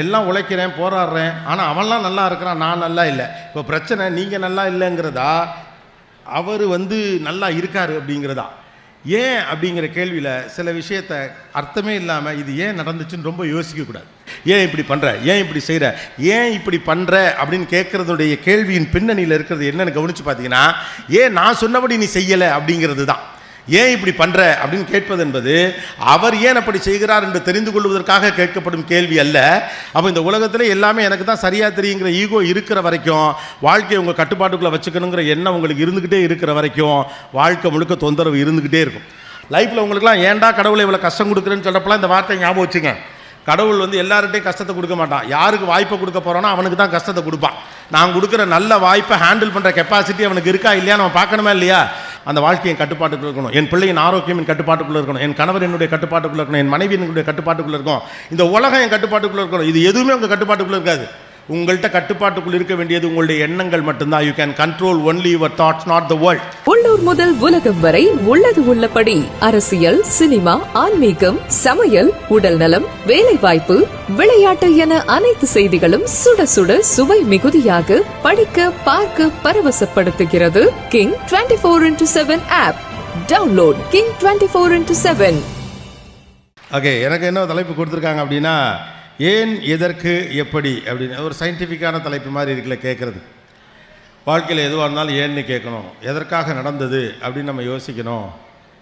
எல்லாம் உழைக்கிறேன் போராடுறேன். ஆனால் அவன்லாம் நல்லா இருக்கிறான் நான் நல்லா இல்லை. இப்போ பிரச்சனை நீங்கள் நல்லா இல்லைங்கிறதா? அவர் வந்து நல்லா இருக்கார் அப்படிங்கிறதா? ஏன் அப்படிங்கிற கேள்வியில் சில விஷயத்த அர்த்தமே இல்லாமல் இது ஏன் நடந்துச்சுன்னு ரொம்ப யோசிக்கக்கூடாது ஏன் இப்படி பண்ணுற ஏன் இப்படி செய்கிற ஏன் இப்படி பண்ணுற அப்படின்னு கேட்குறதுடைய கேள்வியின் பின்னணியில் இருக்கிறது என்னென்னு கவனித்து பார்த்தீங்கன்னா ஏன் நான் சொன்னபடி நீ செய்யலை அப்படிங்கிறது தான். ஏன் இப்படி பண்ணுற அப்படின்னு கேட்பது என்பது அவர் ஏன் அப்படி செய்கிறார் என்று தெரிந்து கொள்வதற்காக கேட்கப்படும் கேள்வி அல்ல. அப்போ இந்த உலகத்தில் எல்லாமே எனக்கு தான் சரியாக தெரியுங்கிற ஈகோ இருக்கிற வரைக்கும் வாழ்க்கையை உங்கள் கட்டுப்பாட்டுக்குள்ளே வச்சுக்கணுங்கிற எண்ணம் உங்களுக்கு இருந்துக்கிட்டே இருக்கிற வரைக்கும் வாழ்க்கை முழுக்க தொந்தரவு இருந்துக்கிட்டே இருக்கும். லைஃப்பில் உங்களுக்குலாம் ஏன்டா கடவுளை இவ்வளோ கஷ்டம் கொடுக்குறேன்னு சொல்கிறப்பலாம் இந்த வார்த்தை ஞாபகம் வச்சுங்க. கடவுள் வந்து எல்லார்கிட்டையும் கஷ்டத்தை கொடுக்க மாட்டான். யாருக்கு வாய்ப்பை கொடுக்க போகிறானோ அவனுக்கு தான் கஷ்டத்தை கொடுப்பான். நான் கொடுக்குற நல்ல வாய்ப்பை ஹேண்டில் பண்ணுற கெப்பாசிட்டி அவனுக்கு இருக்கா இல்லையா? நம்ம பார்க்கணுமா இல்லையா? அந்த வாழ்க்கையின் கட்டுப்பாட்டுக்குள்ள இருக்கணும். என் பிள்ளையின் ஆரோக்கியம் என் கட்டுப்பாட்டுக்குள்ள இருக்கணும். என் கணவர் என்னுடைய கட்டுப்பாட்டுக்குள்ள இருக்கணும். என் மனைவி என்னுடைய கட்டுப்பாட்டுக்குள்ள இருக்கும் இந்த உலகம் என் கட்டுப்பாட்டுக்குள்ள இருக்கணும். இது எதுவுமே உங்கள் கட்டுப்பாட்டுக்குள்ள இருக்காது. உங்கள்கிட்ட கட்டுப்பாட்டுக்குள்ள இருக்க வேண்டியது உங்களுடைய எண்ணங்கள் மட்டும்தான். You can control only your thoughts not the world உள்ளூர் முதல் உலகம் வரை உள்ளது உள்ளபடி. அரசியல் சினிமா ஆன்மீகம் சமையல் உடல்நலம் வேலைவாய்ப்பு விளையாட்டு என அனைத்து செய்திகளும் சுட சுட சுவை மிகுதியாக படிக்க பார்க்க பரவசப்படுத்துகிறது. King twenty four into seven app download King twenty four into seven okay எனக்கு என்ன தலைப்பு கொடுத்துருக்காங்க அப்படின்னா ஏன் எதற்கு எப்படி அப்படின்னு. ஒரு சயின்டிஃபிக்கான தலைப்பு மாதிரி இருக்குல்ல கேட்குறது வாழ்க்கையில் எதுவாக இருந்தாலும் ஏன்னு கேட்கணும் எதற்காக நடந்தது அப்படின்னு நம்ம யோசிக்கணும்.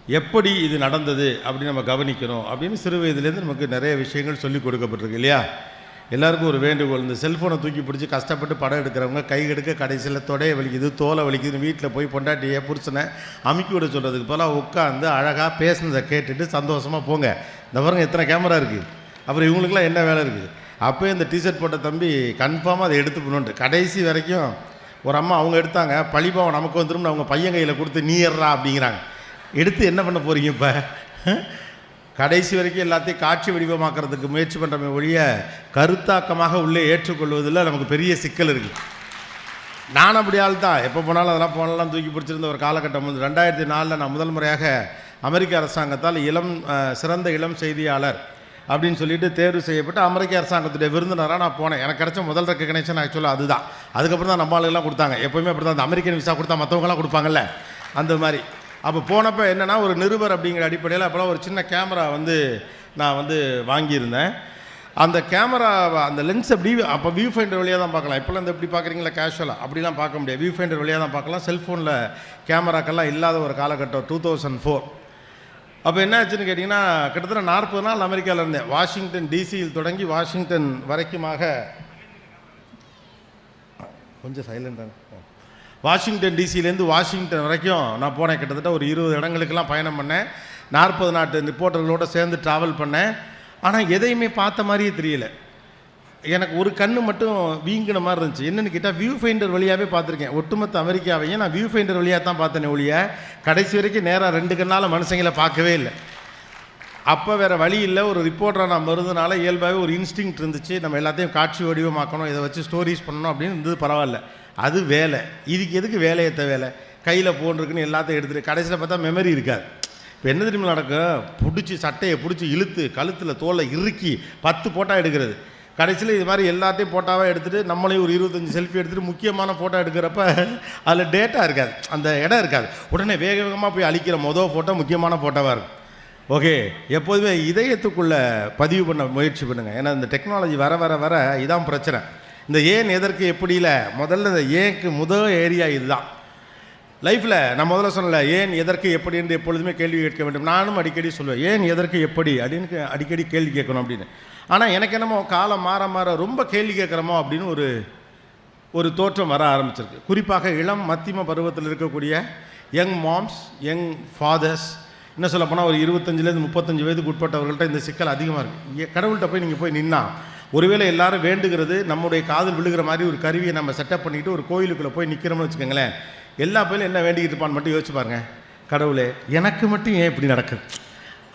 எப்படி இது நடந்தது அப்படின்னு நம்ம கவனிக்கணும் அப்படின்னு சிறு வயதுலேருந்து நமக்கு நிறைய விஷயங்கள் சொல்லி கொடுக்கப்பட்டிருக்கு இல்லையா? எல்லாருக்கும் ஒரு வேண்டுகோள். இந்த செல்ஃபோனை தூக்கி பிடிச்சி கஷ்டப்பட்டு படம் எடுக்கிறவங்க கை எடுக்க கடைசியில் தொடைய வலிக்குது தோலை வலிக்குதுன்னு வீட்டில் போய் பொண்டாட்டியை புருஷனை அமுக்கி விட சொல்கிறதுக்கு போல் உட்காந்து அழகாக பேசுனதை கேட்டுட்டு சந்தோஷமாக போங்க. இந்த பாருங்க எத்தனை கேமரா இருக்குது அப்புறம் இவங்களுக்குலாம் என்ன வேலை இருக்குது? அப்போயே இந்த டிஷர்ட் போட்ட தம்பி கன்ஃபார்மாக அதை எடுத்து போகணுன்ட்டு கடைசி வரைக்கும் ஒரு அம்மா அவங்க எடுத்தாங்க பழிபாவம் நமக்கு வந்துடும் அவங்க பையன் கையில் கொடுத்து நீ ஏறா அப்படிங்கிறாங்க. எடுத்து என்ன பண்ண போகிறீங்க இப்போ? கடைசி வரைக்கும் எல்லாத்தையும் காட்சி வடிவமாக்குறதுக்கு முயற்சி பண்ணுறமே ஒழிய கருத்தாக்கமாக உள்ளே ஏற்றுக்கொள்வதில் நமக்கு பெரிய சிக்கல் இருக்குது நான் அப்படி ஆள் தான். எப்போ போனாலும் அதெல்லாம் போனாலும் தூக்கி பிடிச்சிருந்த ஒரு காலகட்டம் வந்து ரெண்டாயிரத்தி நாலில் நான் முதல் முறையாக அமெரிக்க அரசாங்கத்தால் இளம் சிறந்த இளம் செய்தியாளர் அப்படின்னு சொல்லிட்டு தேர்வு செய்யப்பட்டு அமெரிக்க அரசாங்கத்துடைய விருந்தினராக நான் போனேன். எனக்கு கிடைச்ச முதல் ரெக்கக்னேஷன் ஆக்சுவலாக அதுதான். அதுக்கப்புறம் தான் நம்ம ஆளுகெல்லாம் கொடுத்தாங்க. எப்போவுமே அப்படி தான் அந்த அமெரிக்கன் விசா கொடுத்தா மற்றவங்களாம் கொடுப்பாங்கல்ல? அந்த மாதிரி. அப்போ போனப்போ என்னென்னா ஒரு நிருபர் அப்படிங்கிற அடிப்படையில் அப்போலாம் ஒரு சின்ன கேமரா வந்து நான் வந்து வாங்கியிருந்தேன். அந்த கேமரா அந்த லென்ஸ் அப்படி அப்போ வியூ ஃபைண்டர் வழியாக தான் பார்க்கலாம். இப்போலாம் இந்த எப்படி பார்க்குறீங்களா? கேஷுவலாக அப்படிலாம் பார்க்க முடியாது. வியூ ஃபைண்டர் வழியாக தான் பார்க்கலாம். செல்ஃபோனில் கேமராக்கெல்லாம் இல்லாத ஒரு காலகட்டம். டூ தௌசண்ட் ஃபோர் அப்போ என்ன ஆச்சுன்னு கேட்டிங்கன்னா கிட்டத்தட்ட நாற்பது நாள் அமெரிக்காவில் இருந்தேன். வாஷிங்டன் டிசியில் தொடங்கி வாஷிங்டன் வரைக்குமாக கொஞ்சம் சைலண்டாக வாஷிங்டன் டிசிலேருந்து வாஷிங்டன் வரைக்கும் நான் போனேன். கிட்டத்தட்ட ஒரு இருபது இடங்களுக்கெல்லாம் பயணம் பண்ணேன். நாற்பது நாட்டு ரிப்போர்ட்டர்களோட சேர்ந்து ட்ராவல் பண்ணேன். ஆனால் எதையுமே பார்த்த மாதிரியே தெரியல. எனக்கு ஒரு கண்ணு மட்டும் வீங்கின மாதிரி இருந்துச்சு. என்னென்னு கேட்டால் வியூ ஃபைண்டர் வழியாகவே பார்த்துருக்கேன். ஒட்டுமொத்த அமெரிக்காவையும் நான் வியூ ஃபைண்டர் வழியாக தான் பார்த்தேனே ஒழிய கடைசி வரைக்கும் நேராக ரெண்டு கண்ணால் மனுஷங்களை பார்க்கவே இல்லை. அப்போ வேறு வழி இல்லை. ஒரு ரிப்போர்ட்டராக நான் இருந்ததுனால இயல்பாகவே ஒரு இன்ஸ்டிங் இருந்துச்சு. நம்ம எல்லாத்தையும் காட்சி வடிவமாக்கணும் இதை வச்சு ஸ்டோரிஸ் பண்ணணும் அப்படின்னு இருந்தது பரவாயில்ல. அது வேலை. இதுக்கு எதுக்கு வேலையத்த வேலை கையில் போன்றிருக்குன்னு எல்லாத்தையும் எடுத்துகிட்டு கடைசியில் பார்த்தா மெமரி இருக்காது. இப்போ என்ன தெரியுமா நடக்கும்? பிடிச்சி சட்டையை பிடிச்சி இழுத்து கழுத்தில் தோலை இறுக்கி பத்து போட்டால் எடுக்கிறது. கடைசியில் இது மாதிரி எல்லாத்தையும் ஃபோட்டோவாக எடுத்துகிட்டு நம்மளையும் ஒரு இருபத்தஞ்சி செல்ஃபி எடுத்துகிட்டு முக்கியமான ஃபோட்டோ எடுக்கிறப்ப அதில் டேட்டா இருக்காது. அந்த இடம் இருக்காது. உடனே வேக வேகமாக போய் அழிக்கிற மொதல் ஃபோட்டோ முக்கியமான ஃபோட்டோவாக இருக்கும். ஓகே எப்போதுமே இதயத்துக்குள்ளே பதிவு பண்ண முயற்சி பண்ணுங்கள் ஏன்னா இந்த டெக்னாலஜி வர வர வர இதான் பிரச்சனை. இந்த ஏன் எதற்கு எப்படியில்? முதல்ல இந்த ஏக்கு முதல் ஏரியா இதுதான். லைஃப்பில் நான் முதல்ல சொன்னல ஏன் எதற்கு எப்படி என்று எப்பொழுதுமே கேள்வி கேட்க வேண்டும். நானும் அடிக்கடி சொல்லுவேன் ஏன் எதற்கு எப்படி அப்படின்னு அடிக்கடி கேள்வி கேட்கணும் அப்படின்னு. ஆனால் எனக்கு என்னமோ காலம் மாற மாற ரொம்ப கேள்வி கேட்குறோமோ அப்படின்னு ஒரு ஒரு தோற்றம் வர ஆரம்பிச்சிருக்கு. குறிப்பாக இளம் மத்தியம பருவத்தில் இருக்கக்கூடிய யங் மாம்ஸ் யங் ஃபாதர்ஸ் என்ன சொல்ல போனால் ஒரு இருபத்தஞ்சிலேருந்து முப்பத்தஞ்சு வயதுக்கு உட்பட்டவர்கள்ட்ட இந்த சிக்கல் அதிகமாக இருக்குது கடவுள்கிட்ட போய் நீங்கள் போய் நின்னா ஒருவேளை எல்லாரும் வேண்டுகிறது நம்முடைய காதல் விழுகிற மாதிரி ஒரு கருவியை நம்ம செட்டப் பண்ணிட்டு ஒரு கோயிலுக்குள்ளே போய் நிற்கிறோம்னு வச்சுக்கோங்களேன் எல்லா பேரும் என்ன வேண்டிக்கிட்டு இருப்பான்னு மட்டும் யோசிச்சு பாருங்க. கடவுளே எனக்கு மட்டும் ஏன் இப்படி நடக்குது?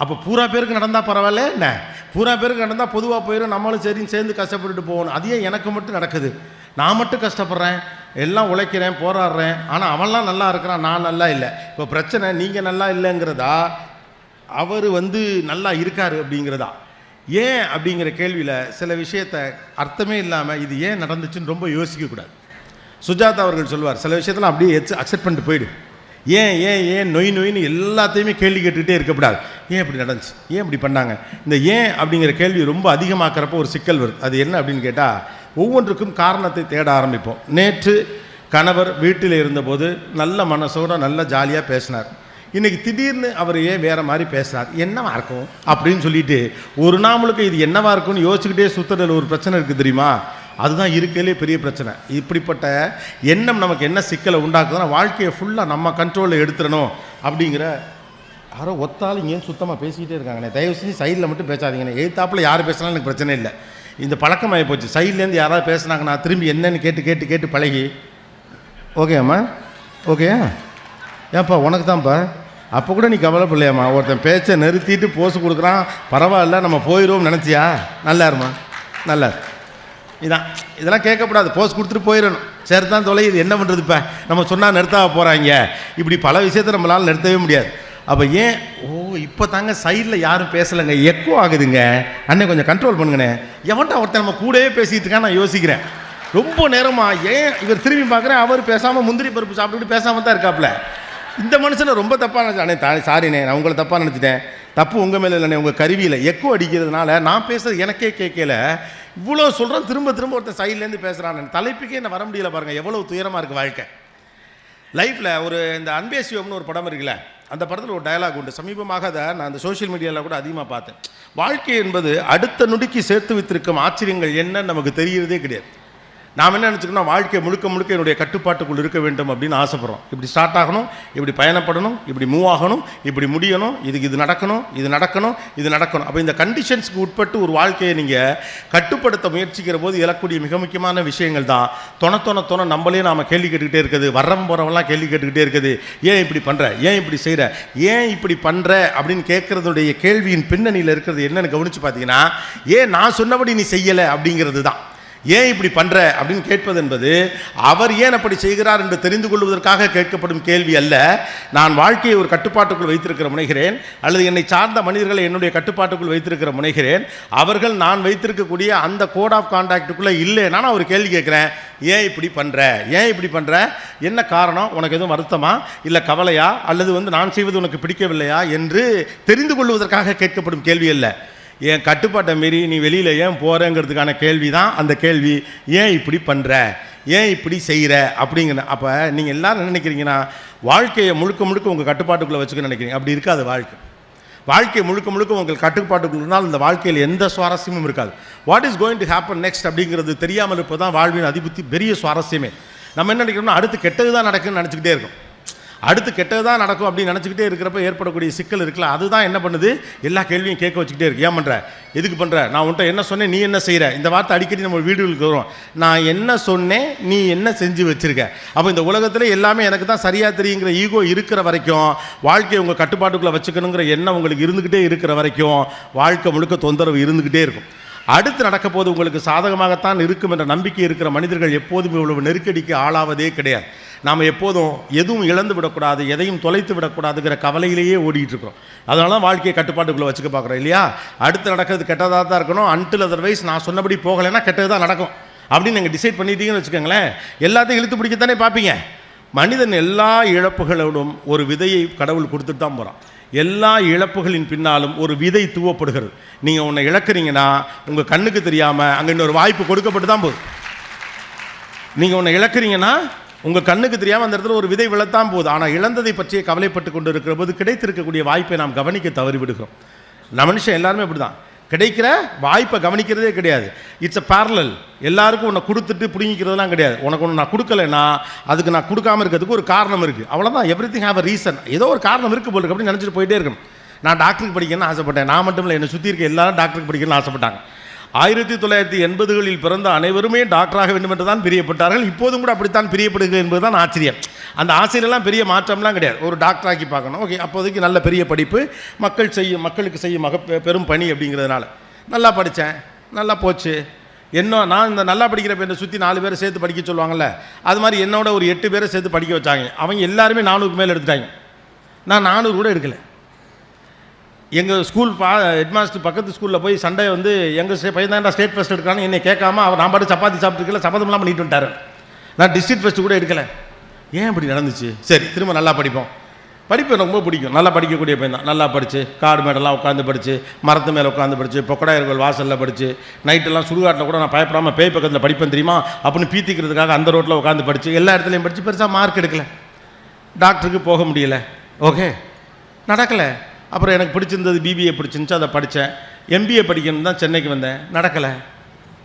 அப்போ பூரா பேருக்கு நடந்தால் பரவாயில்ல என்ன? பூரா பேருக்கு நடந்தால் பொதுவாக போயிடும் நம்மளும் சரின்னு சேர்ந்து கஷ்டப்பட்டுட்டு போகணும். அதையே எனக்கு மட்டும் நடக்குது? நான் மட்டும் கஷ்டப்படுறேன் எல்லாம் உழைக்கிறேன் போராடுறேன் ஆனால் அவன்லாம் நல்லா இருக்கிறான் நான் நல்லா இல்லை. இப்போ பிரச்சனை நீங்கள் நல்லா இல்லைங்கிறதா? அவர் வந்து நல்லா இருக்காரு அப்படிங்கிறதா? ஏன் அப்படிங்கிற கேள்வியில் சில விஷயத்த அர்த்தமே இல்லாமல் இது ஏன் நடந்துச்சுன்னு ரொம்ப யோசிக்கக்கூடாது. சுஜாதா அவர்கள் சொல்வார் சில விஷயத்தெல்லாம் அப்படியே அக்செப்ட் பண்ணிட்டு போயிடு. ஏன் ஏன் ஏன் நொய் நொய்னு எல்லாத்தையுமே கேள்வி கேட்டுக்கிட்டே இருக்கக்கூடாது. ஏன் இப்படி நடந்துச்சு? ஏன் இப்படி பண்ணாங்க? இந்த ஏன் அப்படிங்கிற கேள்வி ரொம்ப அதிகமாக்கிறப்போ ஒரு சிக்கல் வருது. அது என்ன அப்படின்னு கேட்டால் ஒவ்வொன்றுக்கும் காரணத்தை தேட ஆரம்பிப்போம். நேற்று கணவர் வீட்டில் இருந்தபோது நல்ல மனசோட நல்ல ஜாலியாக பேசினார். இன்றைக்கி திடீர்னு அவர் ஏன் வேறு மாதிரி பேசுகிறார் என்னவா இருக்கும்? அப்படின்னு சொல்லிட்டு ஒரு நாமளுக்கு இது என்னவா இருக்கும்னு யோசிச்சுக்கிட்டே சுத்துறதுல ஒரு பிரச்சனை இருக்குது தெரியுமா? அதுதான் இருக்கையிலே பெரிய பிரச்சனை. இப்படிப்பட்ட எண்ணம் நமக்கு என்ன சிக்கலை உண்டாக்குதுன்னா வாழ்க்கையை ஃபுல்லாக நம்ம கண்ட்ரோலில் எடுத்துடணும் அப்படிங்கிற யாரோ ஒத்தாலும் இங்கேயும் சுத்தமாக பேசிக்கிட்டே இருக்காங்கண்ணே தயவு செஞ்சு சைடில் மட்டும் பேசாதீங்கண்ணே. எதிர்த்தாப்புல யார் பேசினாலும் எனக்கு பிரச்சனை இல்லை. இந்த பழக்கமாகி போச்சு. சைட்லேருந்து யாராவது பேசுனாங்கண்ணா திரும்பி என்னன்னு கேட்டு கேட்டு கேட்டு பழகி. ஓகேம்மா ஓகே ஏன்ப்பா உனக்கு தான்ப்பா அப்போ கூட நீ கவலைப்படலையாம்மா. ஒருத்தன் பேச்சை நிறுத்திட்டு போஸ் கொடுக்குறான். பரவாயில்ல நம்ம போயிடுவோம் நினச்சியா? நல்லா இருமா நல்லா இதான் இதெல்லாம் கேட்கக்கூடாது. போஸ் கொடுத்துட்டு போயிடணும். சரி தான் தொலை இது என்ன பண்ணுறது இப்போ? நம்ம சொன்னால் நிறுத்தாம போகிறாங்க இப்படி பல விஷயத்தை நம்மளால் நிறுத்தவே முடியாது. அப்போ ஏன்? ஓ இப்போ தாங்க சைடில் யாரும் பேசலைங்க. எக்கோ ஆகுதுங்க. அண்ணே கொஞ்சம் கண்ட்ரோல் பண்ணுங்கண்ணே. எவன்டா ஒருத்தன் நம்ம கூடவே பேசிகிட்டு இருக்கான்னு நான் யோசிக்கிறேன். ரொம்ப நேரமாக ஏன் இவர் திரும்பி பார்க்குறேன்? அவர் பேசாமல் முந்திரி பருப்பு சாப்பிட்டுட்டு பேசாமல் தான் இருக்காப்புல இந்த மனுஷனை ரொம்ப தப்பாக நினச்சேன் அண்ணே தா சாரிண்ணே நான் உங்களை தப்பாக நினச்சிட்டேன். தப்பு உங்கள் மேலே இல்லைண்ணே உங்கள் கருவியில். எக்கோ அடிக்கிறதுனால நான் பேசுறது எனக்கே கேட்கல. இவ்வளோ சொல்கிறேன் திரும்ப திரும்ப ஒருத்தன் சைட்லேருந்து பேசுகிறான் தலைப்புக்கே என்ன வர முடியல பாருங்கள் எவ்வளோ துயரமாக இருக்குது வாழ்க்கை. லைஃப்பில் ஒரு இந்த அன்பேசியம்னு ஒரு படம் இருக்குல்ல அந்த படத்தில் ஒரு டயலாக் உண்டு. சமீபமாக அதை நான் அந்த சோஷியல் மீடியாவில் கூட அதிகமாக பார்த்தேன். வாழ்க்கை என்பது அடுத்த நொடிக்கு சேர்த்து வைத்திருக்கும் ஆச்சரியங்கள் என்னன்னு நமக்கு தெரியறதே கிடையாது. நாம் என்ன நினச்சிக்கணும்? வாழ்க்கை முழுக்க முழுக்க என்னுடைய கட்டுப்பாட்டுக்குள் இருக்க வேண்டும் அப்படின்னு ஆசைப்பட்றோம். இப்படி ஸ்டார்ட் ஆகணும் இப்படி பயணப்படணும் இப்படி மூவ் ஆகணும் இப்படி முடியணும் இதுக்கு இது நடக்கணும் இது நடக்கணும் இது நடக்கணும். அப்போ இந்த கண்டிஷன்ஸ்க்கு உட்பட்டு ஒரு வாழ்க்கையை நீங்கள் கட்டுப்படுத்த முயற்சிக்கிற போது இழக்கூடிய மிக முக்கியமான விஷயங்கள் தான். தொண தொண தொண நம்மளே நாம் கேள்வி கேட்டுக்கிட்டே இருக்குது. வர்றவன் போகிறவங்களாம் கேள்வி கேட்டுக்கிட்டே இருக்குது. ஏன் இப்படி பண்ணுற ஏன் இப்படி செய்கிற ஏன் இப்படி பண்ணுற அப்படின்னு கேட்குறதுடைய கேள்வியின் பின்னணியில் இருக்கிறது என்னன்னு கவனித்து பார்த்தீங்கன்னா ஏன் நான் சொன்னபடி நீ செய்யலை அப்படிங்கிறது தான். ஏன் இப்படி பண்ணுற அப்படின்னு கேட்பது என்பது அவர் ஏன் அப்படி செய்கிறார் என்று தெரிந்து கொள்வதற்காக கேட்கப்படும் கேள்வி அல்ல. நான் வாழ்க்கையை ஒரு கட்டுப்பாட்டுக்குள் வைத்திருக்கிற முனைகிறேன் அல்லது என்னை சார்ந்த மனிதர்களை என்னுடைய கட்டுப்பாட்டுக்குள் வைத்திருக்கிற முனைகிறேன். அவர்கள் நான் வைத்திருக்கக்கூடிய அந்த கோட் ஆஃப் கான்டாக்டுக்குள்ளே இல்லைன்னா நான் ஒரு கேள்வி கேட்குறேன் ஏன் இப்படி பண்ணுற ஏன் இப்படி பண்ணுற என்ன காரணம்? உனக்கு எதுவும் வருத்தமா? இல்லை கவலையா? அல்லது வந்து நான் செய்வது உனக்கு பிடிக்கவில்லையா? என்று தெரிந்து கொள்வதற்காக கேட்கப்படும் கேள்வி அல்ல. என் கட்டுப்பாட்டை மீறி நீ வெளியில் ஏன் போகிறேங்கிறதுக்கான கேள்வி தான் அந்த கேள்வி. ஏன் இப்படி பண்ணுற ஏன் இப்படி செய்கிற அப்படிங்கிற அப்போ நீங்கள் எல்லாரும் என்ன நினைக்கிறீங்கன்னா வாழ்க்கையை முழுக்க முழுக்க உங்கள் கட்டுப்பாட்டுக்குள்ளே வச்சுக்க நினைக்கிறீங்க. அப்படி இருக்காது வாழ்க்கை. வாழ்க்கை முழுக்க முழுக்க உங்கள் கட்டுப்பாட்டுக்குள்ள இந்த வாழ்க்கையில் எந்த சுவாரஸ்யமும் இருக்காது. What is going to happen next அப்படிங்கிறது தெரியாமல் இருப்பது தான் வாழ்வின் அதிபத்தி. பெரிய சுவாரஸ்யமே. நம்ம என்ன நினைக்கிறோம்னா அடுத்து கெட்டது தான் நடக்குன்னு நினச்சிக்கிட்டே இருக்கோம். அடுத்து கெட்டது தான் நடக்கும் அப்படின்னு நினச்சிக்கிட்டே இருக்கிறப்ப ஏற்படக்கூடிய சிக்கல் இருக்குல்ல அதுதான் என்ன பண்ணுது? எல்லா கேள்வியும் கேட்க வச்சுக்கிட்டே இருக்கு. ஏன் பண்ணுற எதுக்கு பண்ணுற நான் உன்ட்ட என்ன சொன்னேன்? நீ என்ன செய்கிற இந்த வார்த்தை அடிக்கடி நம்ம வீடுகளுக்கு வரும். நான் என்ன சொன்னேன்? நீ என்ன செஞ்சு வச்சுருக்க? அப்போ இந்த உலகத்தில் எல்லாமே எனக்கு தான் சரியாக தெரியுங்கிற ஈகோ இருக்கிற வரைக்கும் வாழ்க்கையை உங்கள் கட்டுப்பாட்டுக்குள்ளே வச்சுக்கணுங்கிற எண்ணம் உங்களுக்கு இருந்துக்கிட்டே இருக்கிற வரைக்கும் வாழ்க்கை முழுக்க தொந்தரவு இருந்துக்கிட்டே இருக்கும். அடுத்து நடக்க போது உங்களுக்கு சாதகமாகத்தான் இருக்கும் என்ற நம்பிக்கை இருக்கிற மனிதர்கள் எப்போதும் இவ்வளவு நெருக்கடிக்கு ஆளாவதே கிடையாது. நாம் எப்போதும் எதுவும் இழந்து விடக்கூடாது எதையும் தொலைத்து விடக்கூடாதுங்கிற கவலையிலேயே ஓடிட்டு இருக்கிறோம் அதனால தான் வாழ்க்கையை கட்டுப்பாட்டுக்குள்ளே வச்சுக்க பார்க்குறோம் இல்லையா? அடுத்து நடக்கிறது கெட்டதாக தான் இருக்கணும் அன்டில் அதர்வைஸ் நான் சொன்னபடி போகலைன்னா கெட்டது தான் நடக்கும். அப்படின்னு நீங்கள் டிசைட் பண்ணிட்டீங்கன்னு வச்சுக்கோங்களேன் எல்லாத்தையும் இழுத்து பிடிக்கத்தானே பார்ப்பீங்க. மனிதன் எல்லா இழப்புகளோடும் ஒரு விதையை கடவுள் கொடுத்துட்டு தான் போகிறான் எல்லா இழப்புகளின் பின்னாலும் ஒரு விதை தூவப்படுகிறது. நீங்கள் உன்னை இழக்கிறீங்கன்னா உங்கள் கண்ணுக்கு தெரியாமல் அங்கே இன்னொரு வாய்ப்பு கொடுக்கப்பட்டு தான் போகுது. நீங்கள் உன்னை இழக்கிறீங்கன்னா உங்கள் கண்ணுக்கு தெரியாமல் அந்த இடத்துல ஒரு விதை விழத்தான் போகுது. ஆனால் இழந்ததை பற்றிய கவலைப்பட்டு கொண்டு இருக்கிற போது கிடைத்திருக்கக்கூடிய வாய்ப்பை நாம் கவனிக்க தவறி விடுகிறோம் நம்ம மனுஷன் எல்லாருமே அப்படி தான் கிடைக்கிற வாய்ப்பை கவனிக்கிறதே கிடையாது. இட்ஸ் அ பேரலல் எல்லாருக்கும் உன்னை கொடுத்துட்டு பிடுங்கிக்கிறதுலாம் கிடையாது. உனக்கு ஒன்று நான் கொடுக்கலைன்னா அதுக்கு நான் கொடுக்காம இருக்கிறதுக்கு ஒரு காரணம் இருக்குது அவ்வளோதான் everything have a reason ஏதோ ஒரு காரணம் இருக்குது போல் இருக்கு அப்படின்னு நினச்சிட்டு போயிட்டே இருக்கணும். நான் டாக்டருக்கு படிக்கணும்னு ஆசைப்பட்டேன். நான் மட்டும் இல்லை என்னை சுற்றி இருக்க எல்லாரும் டாக்டருக்கு படிக்கணும்னு ஆசைப்பட்டாங்க. ஆயிரத்தி தொள்ளாயிரத்தி எண்பதுகளில் பிறந்த அனைவருமே டாக்டராக வேண்டும் என்று தான் பிரியப்பட்டார்கள். இப்போதும் கூட அப்படித்தான் பிரியப்படுகிறது என்பது தான் ஆச்சரியம். அந்த ஆசிரியர்லாம் பெரிய மாற்றம்லாம் கிடையாது. ஒரு டாக்டராக்கி பார்க்கணும். ஓகே அப்போதைக்கு நல்ல பெரிய படிப்பு மக்கள் செய்யும் மக்களுக்கு செய்யும் மக பெரும் பணி அப்படிங்கிறதுனால. நல்லா படித்தேன். நல்லா போச்சு. என்ன நான் இந்த நல்லா படிக்கிற பேரை சுற்றி நாலு பேரை சேர்த்து படிக்க சொல்லுவாங்கள்ல அது மாதிரி என்னோட ஒரு எட்டு பேரை சேர்த்து படிக்க வச்சாங்க. அவங்க எல்லாருமே நானூறுக்கு மேலே எடுத்துட்டாங்க. நான் நானூறு கூட எடுக்கலை. எங்கள் ஸ்கூல் பா ஹெட்மாஸ்டர் பக்கத்து ஸ்கூலில் போய் சண்டே வந்து எங்கள் பையன் தான் ஸ்டேட் ஃபஸ்ட் எடுக்கிறான்னு என்னை கேட்காம அவர் நான் பாட்டு சப்பாத்தி சாப்பிட்டுருக்கல சபதம்லாம் பண்ணிட்டு வந்துட்டாரு. நான் டிஸ்ட்ரிக்ட் ஃபஸ்ட்டு கூட எடுக்கலை. ஏன் இப்படி நடந்துச்சு? சரி திரும்ப நல்லா படிப்போம். படிப்பு ரொம்ப பிடிக்கும். நல்லா படிக்கக்கூடிய பையன் தான் நல்லா படித்து காடு மேடெல்லாம் உட்காந்து படித்து மரத்து மேலே உட்காந்து படித்து பொக்கடாயர்கள் வாசலில் படித்து நைட்டெல்லாம் சுடுகாட்டில் கூட நான் பயப்படாமல் பேய் பக்கத்தில் படிப்பேன் தெரியுமா? அப்படின்னு பீத்திக்கிறதுக்காக அந்த ரோட்டில் உட்காந்து படித்து எல்லா இடத்துலையும் படித்து பெருசாக மார்க் எடுக்கலை. டாக்டருக்கு போக முடியல. ஓகே நடக்கலை. அப்புறம் எனக்கு பிடிச்சிருந்தது பிபிஏ பிடிச்சிருந்துச்சு அதை படித்தேன். எம்பிஏ படிக்கணும் தான் சென்னைக்கு வந்தேன். நடக்கலை.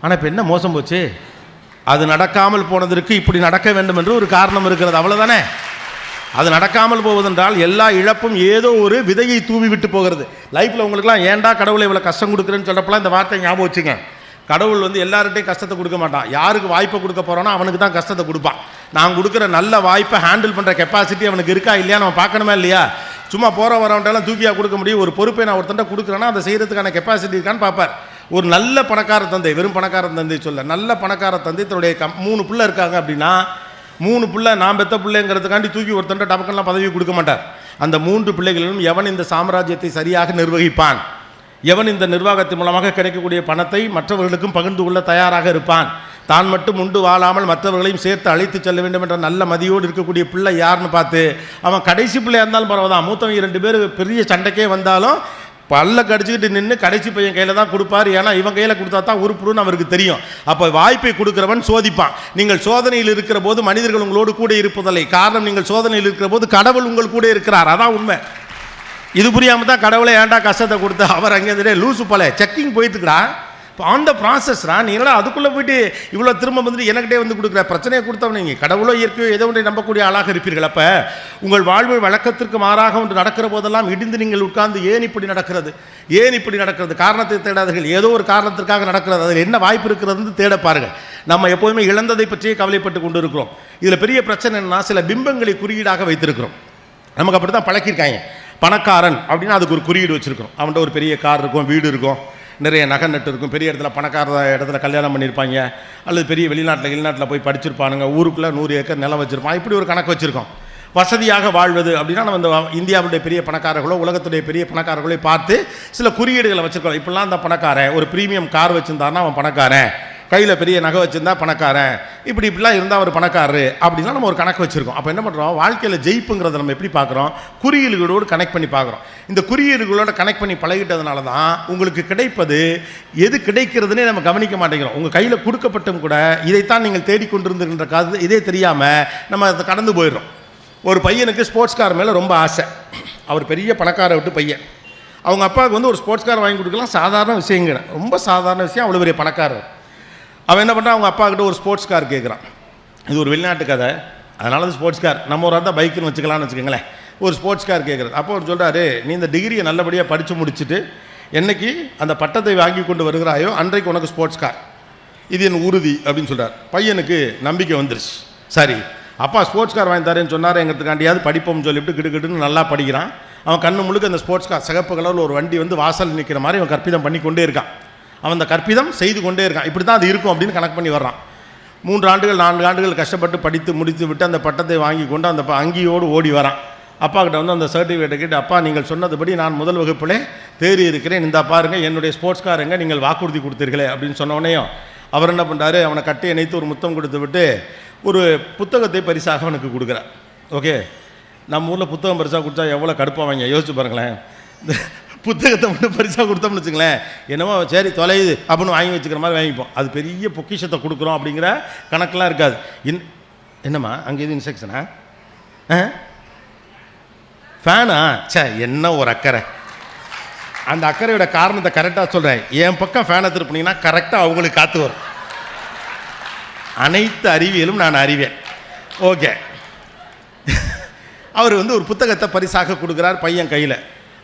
ஆனால் இப்போ என்ன மோசம் போச்சு? அது நடக்காமல் போனதற்கு இப்படி நடக்க வேண்டும் என்று ஒரு காரணம் இருக்கிறது. அவ்வளோதானே அது நடக்காமல் போவதென்றால் எல்லா இழப்பும் ஏதோ ஒரு விதையை தூவி விட்டு போகிறது. லைஃப்பில் உங்களுக்குலாம் ஏன்டா கடவுளை இவ்வளோ கஷ்டம் கொடுக்குறேன்னு சொல்கிறப்பலாம் இந்த வார்த்தை ஞாபகம் வச்சுங்க. கடவுள் வந்து எல்லார்ட்டையும் கஷ்டத்தை கொடுக்க மாட்டான். யாருக்கு வாய்ப்பை கொடுக்க போகிறோனோ அவனுக்கு தான் கஷ்டத்தை கொடுப்பான். நான் கொடுக்குற நல்ல வாய்ப்பை ஹேண்டில் பண்ணுற கெப்பாசிட்டி அவனுக்கு இருக்கா இல்லையா? நம்ம பார்க்கணுமா இல்லையா? சும்மா போகிற வரவன்ட்டெல்லாம் தூக்கியாக கொடுக்க முடியும். ஒரு பொறுப்பை நான் ஒருத்தன்ட்ட கொடுக்குறேன்னா அதை செய்கிறதுக்கான கெப்பாசிட்டி இருக்கான்னு பார்ப்பார். ஒரு நல்ல பணக்கார தந்தை வெறும் பணக்கார தந்தை சொல்ல நல்ல பணக்கார தந்தை தன்னுடைய கம் மூணு பிள்ளை இருக்காங்க அப்படின்னா மூணு பிள்ளை நான் பெத்த பிள்ளைங்கிறதுக்காண்டி தூக்கி ஒருத்தன்ட்ட டபக்கெல்லாம் பதவி கொடுக்க மாட்டார். அந்த மூன்று பிள்ளைகளிலும் எவன் இந்த சாம்ராஜ்யத்தை சரியாக நிர்வகிப்பான்? எவன் இந்த நிர்வாகத்தின் மூலமாக கிடைக்கக்கூடிய பணத்தை மற்றவர்களுக்கும் பகிர்ந்து கொள்ள தயாராக இருப்பான்? தான் மட்டும் உண்டு வாழாமல் மற்றவர்களையும் சேர்த்து அழைத்து செல்ல வேண்டும் என்ற நல்ல மதியோடு இருக்கக்கூடிய பிள்ளை யாருன்னு பார்த்து அவன் கடைசி பிள்ளையா இருந்தாலும் பரவாதான் மூத்தவங்க ரெண்டு பேர் பெரிய சண்டைக்கே வந்தாலும் பல்ல கடிச்சிக்கிட்டு நின்று கடைசி பையன் கையில் தான் கொடுப்பார். ஏன்னா இவன் கையில் கொடுத்தா தான் உருப்புடுன்னு அவருக்கு தெரியும். அப்போ வாய்ப்பை கொடுக்குறவன் சோதிப்பான். நீங்கள் சோதனையில் இருக்கிற போது மனிதர்கள் உங்களோடு கூட இருப்பதில்லை. காரணம் நீங்கள் சோதனையில் இருக்கிற போது கடவுள் உங்கள் கூட இருக்கிறார். அதான் உண்மை. இது புரியாமல் தான் கடவுளை ஏன்டா கஷ்டத்தை கொடுத்து அவர் அங்கே லூசு போல செக்கிங் போயிட்டுருக்குடா ஆன் த ப்ராசஸ்ரா நீ என்னடா அதுக்குள்ளே போயிட்டு இவ்வளோ திரும்ப வந்துட்டு எனக்கிட்டே வந்து கொடுக்குற பிரச்சனையை கொடுத்தவன் நீங்கள் கடவுளோ இயற்கையோ ஏதோ ஒன்றை நம்பக்கூடிய ஆளாக இருப்பீர்கள். அப்போ உங்கள் வாழ்வு வழக்கத்திற்கு மாறாக ஒன்று நடக்கிற போதெல்லாம் இடிந்து நீங்கள் உட்கார்ந்து ஏன் இப்படி நடக்கிறது? ஏன் இப்படி நடக்கிறது? காரணத்தை தேடாதீர்கள். ஏதோ ஒரு காரணத்திற்காக நடக்கிறது. அதில் என்ன வாய்ப்பு இருக்கிறதுன்னு தேட பாருங்கள். நம்ம எப்போதுமே இழந்ததை பற்றியே கவலைப்பட்டு கொண்டு இருக்கிறோம் இதில் பெரிய பிரச்சனை என்னன்னா சில பிம்பங்களை குறியீடாக வைத்திருக்கிறோம். நமக்கு அப்படி தான் பழக்கியிருக்காங்க. பணக்காரன் அப்படின்னா அதுக்கு ஒரு குறியீடு வச்சுருக்கோம் அவன்கிட்ட ஒரு பெரிய கார் இருக்கும் வீடு இருக்கும். நிறைய நகை நட்டு இருக்கும். பெரிய இடத்துல பணக்கார இடத்துல கல்யாணம் பண்ணியிருப்பாங்க. அல்லது பெரிய வெளிநாட்டில் வெளிநாட்டில் போய் படிச்சிருப்பானுங்க. ஊருக்குள்ளே நூறு ஏக்கர் நிலம் வச்சுருப்பான். இப்படி ஒரு கணக்கு வச்சுருக்கோம். வசதியாக வாழ்வது அப்படின்னா நம்ம இந்த இந்தியாவுடைய பெரிய பணக்காரர்களோ உலகத்துடைய பெரிய பணக்காரர்களோ பார்த்து சில குறியீடுகளை வச்சுருக்கோம். இப்படிலாம் அந்த பணக்காரன் ஒரு ப்ரீமியம் கார் வச்சுருந்தான்னா அவன் பணக்காரன். கையில் பெரிய நகை வச்சுருந்தா பணக்காரன். இப்படி இப்படிலாம் இருந்தால் அவர் பணக்காரரு. அப்படின்லாம் நம்ம ஒரு கணக்கு வச்சுருக்கோம். அப்போ என்ன பண்ணுறோம் வாழ்க்கையில் ஜெயிப்புங்கிறத நம்ம எப்படி பார்க்குறோம்? குறியீடுகளோடு கனெக்ட் பண்ணி பார்க்குறோம். இந்த குறியீடுகளோட கனெக்ட் பண்ணி பழகிட்டதுனால தான் உங்களுக்கு கிடைப்பது எது கிடைக்கிறதுனே நம்ம கவனிக்க மாட்டேங்கிறோம். உங்கள் கையில் கொடுக்கப்பட்டும் கூட இதைத்தான் நீங்கள் தேடிக்கொண்டிருந்துகின்ற காது இதே தெரியாமல் நம்ம அதை கடந்து போயிடுறோம். ஒரு பையனுக்கு ஸ்போர்ட்ஸ் கார் மேலே ரொம்ப ஆசை. அவர் பெரிய பணக்கார விட்டு பையன். அவங்க அப்பாவுக்கு வந்து ஒரு ஸ்போர்ட்ஸ் கார் வாங்கி கொடுக்கலாம். சாதாரண விஷயங்க. ரொம்ப சாதாரண விஷயம். அவ்வளோ பெரிய பணக்காரர். அவன் என்ன பண்ணுறான் அவங்க அப்பா கிட்ட ஒரு ஸ்போர்ட்ஸ் கார் கேட்குறான் இது ஒரு வெளிநாட்டு கதை. அதனால அது ஸ்போர்ட்ஸ் கார் நம்ம ஒரு இருந்தால் பைக்குன்னு வச்சுக்கலாம்னு வச்சுக்கோங்களேன். ஒரு ஸ்போர்ட்ஸ் கார் கேட்குறது அப்போ அவர் சொல்கிறாரு நீ இந்த டிகிரியை நல்லபடியாக படித்து முடிச்சுட்டு என்னைக்கு அந்த பட்டத்தை வாங்கி கொண்டு வருகிறாயோ அன்றைக்கு உனக்கு ஸ்போர்ட்ஸ் கார் இது என் உறுதி அப்படின்னு சொல்கிறார் பையனுக்கு நம்பிக்கை வந்துருச்சு. சரி அப்பா ஸ்போர்ட்ஸ் கார் வாங்கி தரேன்னு சொன்னார் எங்கிறதுக்காண்டியாவது படிப்போம்னு சொல்லிவிட்டு கிடுக்கிட்டுன்னு நல்லா படிக்கிறான். அவன் கண்ணு முழுக்க அந்த ஸ்போர்ட்ஸ் கார் சிகப்பு கலரில் ஒரு வண்டி வந்து வாசல் நிற்கிற மாதிரி அவன் கற்பிதம் பண்ணி கொண்டே இருக்கான். அவன் அந்த கற்பிதம் செய்து கொண்டே இருக்கான். இப்படி தான் அது இருக்கும் அப்படின்னு கணக்கு பண்ணி வர்றான். மூன்று ஆண்டுகள் நான்கு ஆண்டுகள் கஷ்டப்பட்டு படித்து முடித்து விட்டு அந்த பட்டத்தை வாங்கி கொண்டு அந்த அங்கியோடு ஓடி வரான். அப்பா கிட்ட வந்து அந்த சர்டிஃபிகேட்டை கேட்டு அப்பா நீங்கள் சொன்னதுபடி நான் முதல் வகுப்பிலே தேறி இருக்கிறேன். இந்த பாருங்க என்னுடைய ஸ்போர்ட்ஸ் காரங்க நீங்கள் வாக்குறுதி கொடுத்தீர்களே அப்படின்னு சொன்ன அவர் என்ன பண்ணுறாரு அவனை கட்டி இணைத்து ஒரு முத்தம் கொடுத்து விட்டு ஒரு புத்தகத்தை பரிசாக அவனுக்கு கொடுக்குறார். ஓகே? நம்ம ஊரில் புத்தகம் பரிசாக கொடுத்தா எவ்வளோ கடுப்பாவாங்க? யோசிச்சு பாருங்களேன். இந்த புத்தகத்தை மட்டும் பரிசாக கொடுத்தோம்னு வச்சுங்களேன் என்னமோ சரி தொலையுது அப்படின்னு வாங்கி வச்சுக்கிற மாதிரி வாங்கிப்போம். அது பெரிய பொக்கிஷத்தை கொடுக்குறோம் அப்படிங்கிற கணக்கெலாம் இருக்காது. இன் என்னம்மா அங்கே எதுவும் இன்ஸ்ட்ரக்ஷனா ஆ? ஃபேனா சே என்ன ஒரு அக்கறை. அந்த அக்கறையோட காரணத்தை கரெக்டாக சொல்கிறேன் என் பக்கம் ஃபேனை திருப்பினீங்கன்னா கரெக்டாக அவங்களுக்கு காத்து வரும். அனைத்து அறிவியலும் நான் அறிவேன். ஓகே அவர் வந்து ஒரு புத்தகத்தை பரிசாக கொடுக்குறார் பையன் கையில்.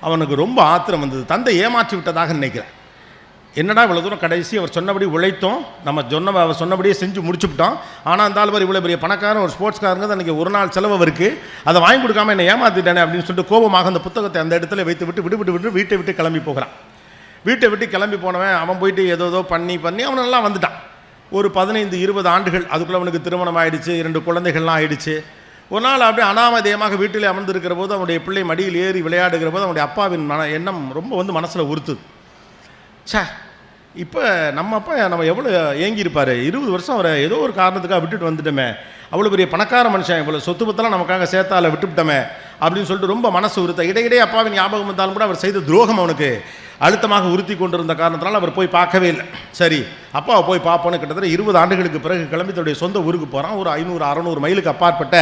அவனுக்கு ரொம்ப ஆத்திரம் வந்தது. தந்தை ஏமாற்றி விட்டதாக நினைக்கிறேன். என்னடா இவ்வளோ தூரம் கடைசி அவர் சொன்னபடி உழைத்தோம். நம்ம சொன்ன அவர் சொன்னபடியே செஞ்சு முடிச்சுவிட்டோம். ஆனால் அந்த ஆள் இவ்வளோ பெரிய பணக்காரன் ஒரு ஸ்போர்ட்ஸ்காரங்க அன்றைக்கி ஒரு நாள் செலவு அவருக்கு. அதை வாங்கி கொடுக்காம என்னை ஏமாற்றிட்டானே அப்படின்னு சொல்லிட்டு கோபமாக அந்த புத்தகத்தை அந்த இடத்துல வைத்து விட்டு விட்டு விட்டு விட்டு வீட்டை விட்டு கிளம்பி போகிறான். வீட்டை விட்டு கிளம்பி போனவன் அவன் போயிட்டு ஏதோ ஏதோ பண்ணி பண்ணி அவன் நல்லா வந்துட்டான். ஒரு பதினைந்து இருபது ஆண்டுகள் அதுக்குள்ளே அவனுக்கு திருமணம் ஆயிடுச்சு இரண்டு குழந்தைகள்லாம் ஆயிடுச்சு. ஒரு நாள் அப்படியே அனாமதேயமாக வீட்டிலே அமர்ந்திருக்கிற போது அவனுடைய பிள்ளை மடியில் ஏறி விளையாடுகிற போது அவனுடைய அப்பாவின் மன எண்ணம் ரொம்ப வந்து மனசில் உறுத்துது. சே இப்போ நம்ம அப்பா நம்ம எவ்வளோ ஏங்கியிருப்பார்? இருபது வருஷம் அவரை ஏதோ ஒரு காரணத்துக்காக விட்டுட்டு வந்துட்டோமே. அவ்வளோ பெரிய பணக்கார மனுஷன் இவ்வளோ சொத்து பத்தெல்லாம் நமக்காக சேர்த்தால விட்டுவிட்டோமே அப்படின்னு சொல்லிட்டு ரொம்ப மனசு உறுத்த. இடையிடையே அப்பாவின் ஞாபகம் வந்தாலும் கூட அவர் செய்த துரோகம் அவனுக்கு. அழுத்தமாக உறுத்தி கொண்டிருந்த காரணத்தினால் அவர் போய் பார்க்கவே இல்லை. சரி அப்பாவை போய் பார்ப்போன்னு கிட்டத்தட்ட இருபது ஆண்டுகளுக்கு பிறகு கிளம்பி தன்னுடைய சொந்த ஊருக்கு போகிறான் ஒரு ஐநூறு அறநூறு மைலுக்கு அப்பாற்பட்ட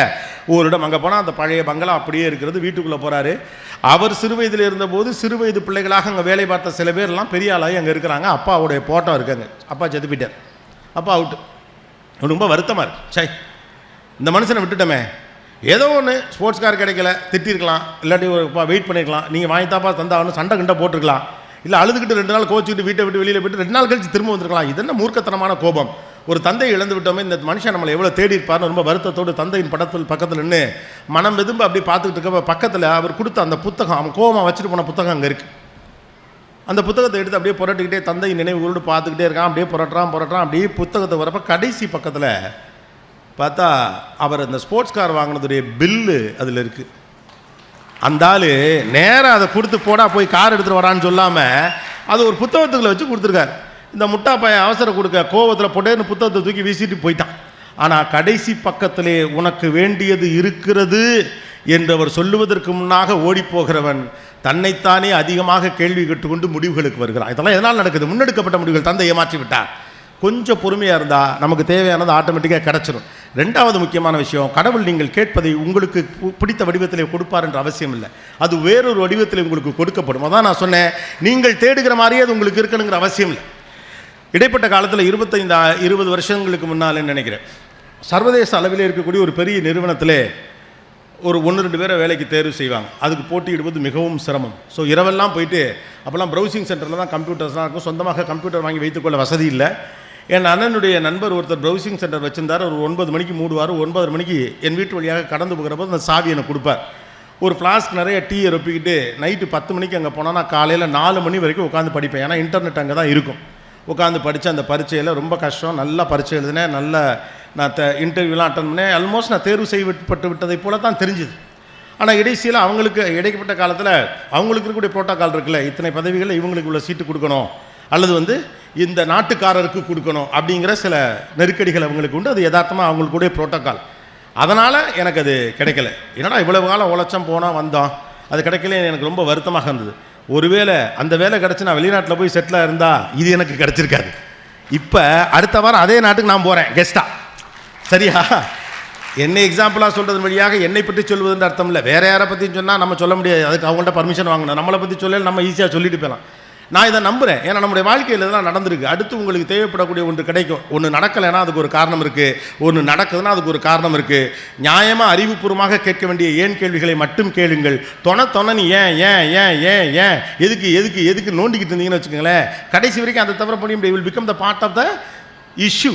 ஒரு இடம் அங்கே போனால் அந்த பழைய பங்களா அப்படியே இருக்கிறது வீட்டுக்குள்ளே போகிறாரு அவர் சிறு வயதில் இருந்தபோது சிறு வயது பிள்ளைகளாக அங்கே வேலை பார்த்த சில பேர்லாம் பெரிய ஆளாகி அங்கே இருக்கிறாங்க. அப்பாவுடைய போட்டோ இருக்காங்க. அப்பா செத்து போயிட்டார். அப்பா அவுட்டு. ரொம்ப வருத்தமாக இருக்கு. சை இந்த மனுஷனை விட்டுட்டோமே. ஏதோ ஒன்று ஸ்போர்ட்ஸ் கார் கிடைக்கல திட்டிருக்கலாம். இல்லாட்டி ஒரு வெயிட் பண்ணியிருக்கலாம் நீங்கள் வாங்கி தாப்பா தந்தாகணும். சண்டை கிண்டை போட்டிருக்கலாம். இல்லை அழுதுகிட்டு ரெண்டு நாள் கோச்சிக்கிட்டு வீட்டை விட்டு வெளியில் போயிட்டு ரெண்டு நாள் கழிச்சு திரும்ப வந்திருக்கலாம். இது என்ன மூர்க்கத்தனமான கோபம். ஒரு தந்தையை இழந்து விட்டோமே இந்த மனுஷன் நம்மளை எவ்வளோ தேடி இருப்பார்னு ரொம்ப வருத்தத்தோடு தந்தையின் படத்தில் பக்கத்தில் நின்று மனம் வெதும்பு அப்படி பார்த்துக்கிட்டு இருக்க பக்கத்தில் அவர் கொடுத்த அந்த புத்தகம் அவன் கோபமாக வச்சுட்டு போன புத்தகம் அங்கே இருக்குது அந்த புத்தகத்தை எடுத்து அப்படியே புரட்டிக்கிட்டே தந்தை நினைவுகளோடு பார்த்துக்கிட்டே இருக்கான் அப்படியே புரட்டுறான் புரட்டுறான் அப்படியே புத்தகத்தை வரப்போ கடைசி பக்கத்தில் பார்த்தா அவர் அந்த ஸ்போர்ட்ஸ் கார் வாங்கினதுடைய பில்லு அதில் இருக்குது அந்த ஆள் நேராக அதை கொடுத்து போடா போய் கார் எடுத்துகிட்டு வரான்னு சொல்லாமல் அது ஒரு புத்தகத்துக்குள்ள வச்சு கொடுத்துருக்காரு. இந்த முட்டா பையன் அவசரம் கொடுக்க கோவத்தில் போட்டேன்னு புத்தகத்தை தூக்கி வீசிட்டு போயிட்டான். ஆனால் கடைசி பக்கத்திலே உனக்கு வேண்டியது இருக்கிறது என்று அவர் சொல்லுவதற்கு முன்னாக ஓடிப்போகிறவன் தன்னைத்தானே அதிகமாக கேள்வி கேட்டுக்கொண்டு முடிவுகளுக்கு வருகிறான். இதெல்லாம் எதனால் நடக்குது? முன்னெடுக்கப்பட்ட முடிவுகள் தந்தை ஏமாற்றி விட்டார் கொஞ்சம் பொறுமையாக இருந்தால் நமக்கு தேவையானது ஆட்டோமேட்டிக்காக கிடச்சிரும். ரெண்டாவது முக்கியமான விஷயம் கடவுள் நீங்கள் கேட்பதை உங்களுக்கு பிடித்த வடிவத்தில் கொடுப்பார் என்ற அவசியம் இல்லை. அது வேறொரு வடிவத்தில் உங்களுக்கு கொடுக்கப்படும். அதான் நான் சொன்னேன் நீங்கள் தேடுகிற மாதிரியே அது உங்களுக்கு இருக்கணுங்கிற அவசியம் இல்லை. இடைப்பட்ட காலத்தில் இருபத்தைந்து இருபது வருஷங்களுக்கு முன்னாலேன்னு நினைக்கிறேன்? சர்வதேச அளவில் இருக்கக்கூடிய ஒரு பெரிய நிறுவனத்தில் ஒரு ஒன்று ரெண்டு பேரை வேலைக்கு தேர்வு செய்வாங்க. அதுக்கு போட்டியிடுவது மிகவும் சிரமம். ஸோ இரவெல்லாம் போயிட்டு அப்போல்லாம் ப்ரௌசிங் சென்டரில் தான் கம்ப்யூட்டர்ஸ்லாம் இருக்கும். சொந்தமாக கம்ப்யூட்டர் வாங்கி வைத்துக்கொள்ள வசதி இல்லை. என் அண்ணனுடைய நண்பர் ஒருத்தர் ப்ரௌசிங் சென்டர் வச்சிருந்தார். ஒரு ஒன்பது மணிக்கு மூடுவார். ஒன்பது மணிக்கு என் வீட்டு வழியாக கடந்து போகிற போது அந்த சாவி எனக்கு கொடுப்பார். ஒரு ஃப்ளாஸ்க் நிறைய டீயை ரொப்பிக்கிட்டு நைட்டு பத்து மணிக்கு அங்கே போனால் நான் காலையில் நாலு மணி வரைக்கும் உட்காந்து படிப்பேன். ஏன்னா இன்டர்நெட் அங்கே தான் இருக்கும். உட்காந்து படித்து அந்த பரீட்சையில் ரொம்ப கஷ்டம். நல்லா பரீட்சை எழுதினேன். நல்ல நான் த இன்டர்வியூலாம் அட்டன் பண்ணேன். ஆல்மோஸ்ட் நான் தேர்வு செய்யப்பட்டு விட்டதை போல தான் தெரிஞ்சுது. ஆனால் இடைசியில் அவங்களுக்கு இடைப்பட்ட காலத்தில் அவங்களுக்கு இருக்கக்கூடிய ப்ரோட்டோக்கால் இருக்குல்ல. இத்தனை பதவிகளில் இவங்களுக்கு உள்ள சீட்டு கொடுக்கணும். அல்லது வந்து இந்த நாட்டுக்காரருக்கு கொடுக்கணும் அப்படிங்கிற சில நெருக்கடிகள் அவங்களுக்கு உண்டு. அது யதார்த்தமாக அவங்களுக்குடைய ப்ரோட்டோக்கால் அதனால் எனக்கு அது கிடைக்கல. என்னடா இவ்வளவு காலம் உழைச்சம் போனால் வந்தோம். அது கிடைக்கல எனக்கு ரொம்ப வருத்தமாக இருந்தது. ஒருவேளை அந்த வேலை கிடச்சி நான் வெளிநாட்டில் போய் செட்டிலாக இருந்தால் இது எனக்கு கிடச்சிருக்காது. இப்போ அடுத்த வாரம் அதே நாட்டுக்கு நான் போகிறேன் கெஸ்ட்டாக சரியா? என்னை எக்ஸாம்பிளாக சொல்கிறது வழியாக என்னை பற்றி சொல்வதுன்ற அர்த்தம் இல்லை. வேறு யாரை பற்றியும் சொன்னால் நம்ம சொல்ல முடியாது. அதுக்கு அவங்கள்ட்ட பர்மிஷன் வாங்கணும். நம்மளை பற்றி சொல்லல நம்ம ஈஸியாக சொல்லிட்டு போகலாம் நான் இதை நம்புகிறேன் ஏன்னா நம்முடைய வாழ்க்கையில் இதெல்லாம் நடந்திருக்கு. அடுத்து உங்களுக்கு தேவைப்படக்கூடிய ஒன்று கிடைக்கும். ஒன்று நடக்கலைன்னா அதுக்கு ஒரு காரணம் இருக்குது ஒன்று நடக்குதுன்னா அதுக்கு ஒரு காரணம் இருக்குது நியாயமாக அறிவுபூர்வமாக கேட்க வேண்டிய ஏன் கேள்விகளை மட்டும் கேளுங்கள். தொண தொணனி ஏன் ஏன் ஏன் ஏன் ஏன்? எதுக்கு எதுக்கு எதுக்கு நோண்டிக்கிட்டு இருந்தீங்கன்னு வச்சுக்கோங்களேன். கடைசி வரைக்கும் அதை தவிர பண்ணி will become the part of the issue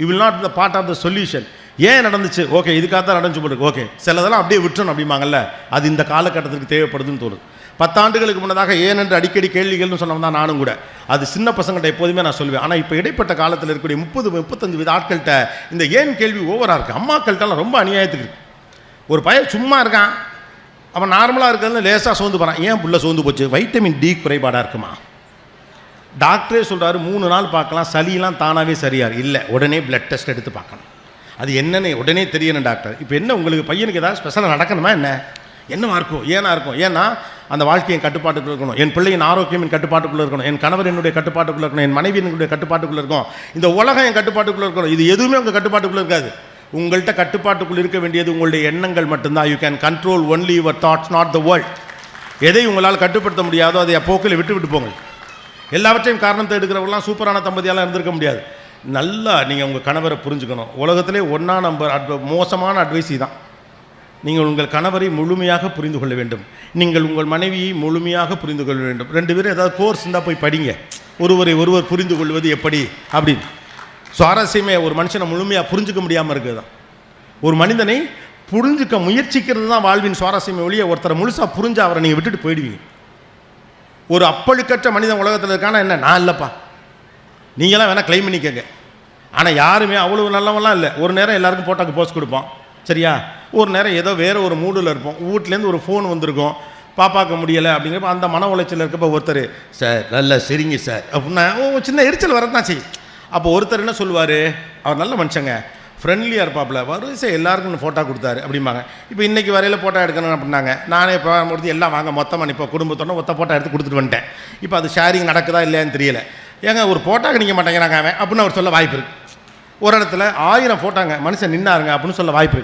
you will not the part of the solution ஏன் நடந்துச்சு? ஓகே இதுக்காக தான் நடந்துச்சு போட்டு ஓகே சிலதெல்லாம் அப்படியே விட்டுறணும் அப்படிம்பாங்கல்ல. அது இந்த காலகட்டத்திற்கு தேவைப்படுதுன்னு தோணுது. பத்தாண்டுகளுக்கு முன்னதாக ஏன் என்று அடிக்கடி கேள்விகள்னு சொன்னவன் தான் நானும் கூட. அது சின்ன பசங்கள்கிட்ட எப்போதுமே நான் சொல்லுவேன். ஆனால் இப்போ இடைப்பட்ட காலத்தில் இருக்கக்கூடிய முப்பது முப்பத்தஞ்சு வித ஆட்கள்கிட்ட இந்த ஏன் கேள்வி ஓவராக இருக்குது அம்மாக்கள்கிட்டலாம் ரொம்ப அநியாயத்துக்கு ஒரு பையன் சும்மா இருக்கான். அவன் நார்மலாக இருக்கிறது லேசாக சோர்ந்து போகிறான் ஏன் புள்ள சோர்ந்து போச்சு? வைட்டமின் டி குறைபாடாக இருக்குமா? டாக்டரே சொல்கிறாரு மூணு நாள் பார்க்கலாம். சளியெல்லாம் தானாகவே சரியாரு இல்லை உடனே பிளட் டெஸ்ட் எடுத்து பார்க்கணும். அது என்னன்னு உடனே தெரியணும் டாக்டர். இப்போ என்ன உங்களுக்கு பையனுக்கு ஏதாவது ஸ்பெஷலாக நடக்கணுமா என்ன? என்னவா இருக்கும் ஏனா இருக்கும் ஏன்னா அந்த வாழ்க்கையின் கட்டுப்பாட்டுக்குள்ள இருக்கணும். என் பிள்ளையின் ஆரோக்கியம் என் கட்டுப்பாட்டுக்குள்ள இருக்கணும். என் கணவர் என்னுடைய கட்டுப்பாட்டுக்குள்ள இருக்கணும். என் மனைவி என்னுடைய கட்டுப்பாட்டுக்குள்ள இருக்கும் இந்த உலகம் என் கட்டுப்பாட்டுக்குள்ள இருக்கணும். இது எதுவுமே உங்கள் கட்டுப்பாட்டுக்குள்ள இருக்காது. உங்கள்கிட்ட கட்டுப்பாட்டுக்குள் இருக்க வேண்டியது உங்களுடைய எண்ணங்கள் மட்டும்தான். You can control only your thoughts not the world எதை உங்களால் கட்டுப்படுத்த முடியாதோ அதை போக்கில் விட்டு விட்டு போங்க எல்லாவற்றையும் காரணத்தை எடுக்கிறவங்களாம் சூப்பரான தம்பதியாலாம் இருந்திருக்க முடியாது. நல்லா நீங்கள் உங்கள் கணவரை புரிஞ்சுக்கணும். உலகத்திலே ஒன்றா நம்பர் அட்வ மோசமான அட்வைஸி தான். நீங்கள் உங்கள் கணவரை முழுமையாக புரிந்து கொள்ள வேண்டும். நீங்கள் உங்கள் மனைவியை முழுமையாக புரிந்து கொள்ள வேண்டும். ரெண்டு பேரும் ஏதாவது கோர்ஸ் இருந்தால் போய் படிங்க. ஒருவரை ஒருவர் புரிந்து கொள்வது எப்படி? அப்படின்னு. சுவாரஸ்யமே ஒரு மனுஷனை முழுமையாக புரிஞ்சுக்க முடியாமல் இருக்குது தான் ஒரு மனிதனை புரிஞ்சுக்க முயற்சிக்கிறது தான் வாழ்வின் சுவாரஸ்யமே ஒழிய ஒருத்தரை முழுசாக புரிஞ்சு அவரை நீங்கள் விட்டுட்டு போயிடுவீங்க. ஒரு அப்பழுக்கற்ற மனிதன் உலகத்தில் இருக்கானா என்ன? நான் இல்லைப்பா. நீங்களாம் வேணால் கிளைம் பண்ணிக்கங்க. ஆனால் யாருமே அவ்வளவு நல்லவெல்லாம் இல்லை. ஒரு நேரம் எல்லாருக்கும் போட்டாக்கு போஸ்ட் கொடுப்பான். சரியா? ஒரு நேரம் ஏதோ வேறு ஒரு மூடில் இருப்போம். வீட்லேருந்து ஒரு ஃபோன் வந்திருக்கும். பாப்பாக்க முடியலை அப்படிங்கிறப்ப அந்த மன உளைச்சல் இருக்கப்போ ஒருத்தர் சார் நல்ல சரிங்க சார். அப்படின்னா ஓ சின்ன எரிச்சல் வரதான் சரி அப்போ ஒருத்தர் என்ன சொல்லுவார்? அவர் நல்ல மனுஷங்க. ஃப்ரெண்ட்லியாக இருப்பாப்புல வரிசை எல்லாருக்கும் ஃபோட்டோ கொடுத்தாரு. அப்படிம்பாங்க. இப்போ இன்றைக்கி வரையில் ஃபோட்டோ எடுக்கணும் அப்படின்னாங்க. நானே இப்போ முடிஞ்சு எல்லாம் வாங்க. மொத்தமாக இப்போ குடும்பத்தோட ஒத்த ஃபோட்டோ எடுத்து கொடுத்துட்டு வந்துட்டேன். இப்போ அது ஷேரிங் நடக்குதா இல்லையான்னு தெரியல. ஏங்க ஒரு ஃபோட்டோக்கு நிற்க மாட்டேங்கிறாங்க அவன் அப்படின்னு அவர் சொல்ல வாய்ப்பு இருக்குது ஒரு இடத்துல ஆயிரம் போட்டாங்க மனுஷன் நின்னாருங்க அப்படின்னு சொல்ல வாய்ப்பு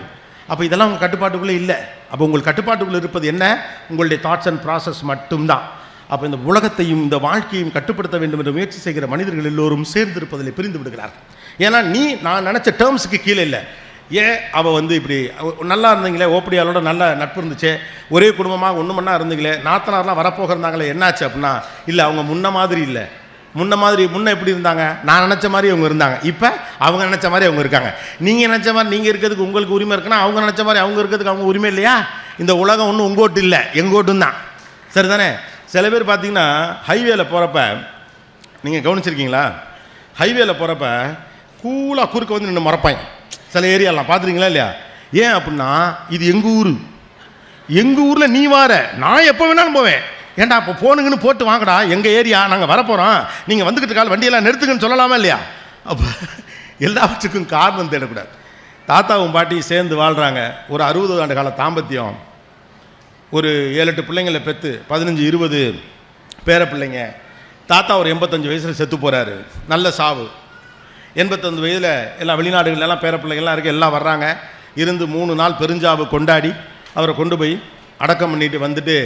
அப்போ இதெல்லாம் உங்கள் கட்டுப்பாட்டுக்குள்ளே இல்லை. அப்போ உங்கள் கட்டுப்பாட்டுக்குள்ளே இருப்பது என்ன? உங்களுடைய தாட்ஸ் அண்ட் ப்ராசஸ் மட்டும்தான். அப்போ இந்த உலகத்தையும் இந்த வாழ்க்கையும் கட்டுப்படுத்த வேண்டும் என்று முயற்சி செய்கிற மனிதர்கள் எல்லோரும் சேர்ந்து இருப்பதில் பிரிந்து விடுகிறார்கள். ஏன்னா நீ நான் நினச்ச டேர்ம்ஸுக்கு கீழே இல்லை. ஏன் அவள் வந்து இப்படி நல்லா இருந்தீங்களே ஓப்படியாளோட நல்ல நட்பு இருந்துச்சு ஒரே குடும்பமாக ஒன்று மண்ணா இருந்தீங்களே நாத்தனார்லாம் வரப்போகிறாங்களே என்னாச்சு அப்படின்னா இல்லை அவங்க முன்ன மாதிரி இல்லை. முன்ன மாதிரி முன்ன எப்படி இருந்தாங்க? நான் நினச்ச மாதிரி அவங்க இருந்தாங்க. இப்போ அவங்க நினச்ச மாதிரி அவங்க இருக்காங்க. நீங்கள் நினச்ச மாதிரி நீங்கள் இருக்கிறதுக்கு உங்களுக்கு உரிமை இருக்குன்னா அவங்க நினச்ச மாதிரி அவங்க இருக்கிறதுக்கு அவங்க உரிமை இல்லையா? இந்த உலகம் ஒன்றும் உங்கோட்டு இல்லை. எங்கோட்டும் தான். சரிதானே? சில பேர் பார்த்தீங்கன்னா ஹைவேல போகிறப்ப நீங்கள் கவனிச்சிருக்கீங்களா? ஹைவேல போகிறப்ப கூலாக குறுக்க வந்து நின்று மறப்பாங்க. சில ஏரியாலாம் பார்த்துருக்கீங்களா இல்லையா? ஏன் அப்படின்னா இது எங்கள் ஊர்? எங்கள் ஊரில் நீ வார. நான் எப்போ வேணாலும் போவேன். ஏண்டா அப்போ போனுங்கன்னு போட்டு வாங்கடா. எங்கள் ஏரியா? நாங்கள் வரப்போகிறோம் நீங்கள் வந்துக்கிட்டு கால் வண்டியெல்லாம் நிறுத்துங்கன்னு சொல்லலாமா இல்லையா? அப்போ எல்லாவற்றுக்கும் காரணம் தேடக்கூடாது. தாத்தாவும் பாட்டியும் சேர்ந்து வாழ்கிறாங்க ஒரு அறுபது ஆண்டு கால தாம்பத்தியம். ஒரு ஏழு எட்டு பிள்ளைங்களை பெற்று பதினஞ்சு இருபது பேர பிள்ளைங்க. தாத்தா ஒரு எண்பத்தஞ்சு வயசில் செத்து போகிறாரு நல்ல சாவு. எண்பத்தஞ்சு வயதில் எல்லாம் வெளிநாடுகளெல்லாம் பேர பிள்ளைங்கள்லாம் இருக்குது எல்லாம் வர்றாங்க. இருந்து மூணு நாள் பெருஞ்சாவு கொண்டாடி அவரை கொண்டு போய் அடக்கம் பண்ணிட்டு வந்துட்டு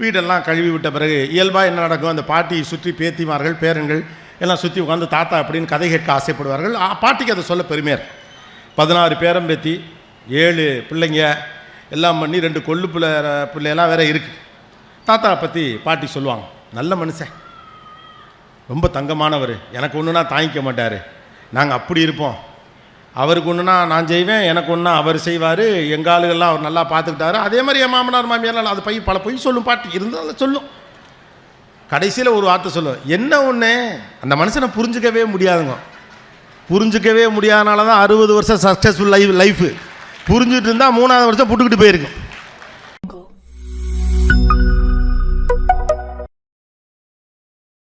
வீடெல்லாம் கழுவி விட்ட பிறகு இயல்பாக என்ன நடக்கும்? அந்த பாட்டியை சுற்றி பேத்திமார்கள் பேரன்கள் எல்லாம் சுற்றி உட்காந்து தாத்தா அப்படின்னு கதை கேட்க ஆசைப்படுவார்கள். பாட்டிக்கு அதை சொல்ல பெருமையாக இருக்கும் பதினாறு பேரம் பேத்தி ஏழு பிள்ளைங்க எல்லாம் பண்ணி ரெண்டு கொள்ளு பிள்ளை பிள்ளையெல்லாம் வேற இருக்குது தாத்தா பற்றி பாட்டி சொல்லுவாங்க. நல்ல மனுஷன். ரொம்ப தங்கமானவர். எனக்கு ஒன்றுனா தாங்கிக்க மாட்டார். நாங்கள் அப்படி இருப்போம். அவருக்கு ஒன்றுனா நான் செய்வேன் எனக்கு ஒன்றா அவர் செய்வார். எங்கள் ஆளுகள்லாம் அவர் நல்லா பார்த்துக்கிட்டாரு. அதே மாதிரி என் மாமனார் மாமியாரால் அது பை பல பொய் சொல்லும் பாட்டி. இருந்தாலும் சொல்லும். கடைசியில் ஒரு வார்த்தை சொல்லும் என்ன ஒன்று அந்த மனுஷனை புரிஞ்சுக்கவே முடியாதுங்க. புரிஞ்சுக்கவே முடியாதனால தான் அறுபது வருஷம் சக்ஸஸ்ஃபுல் லைஃப் லைஃபு புரிஞ்சுட்டு இருந்தால் மூணாவது வருஷம் புட்டுக்கிட்டு போயிருக்கும்.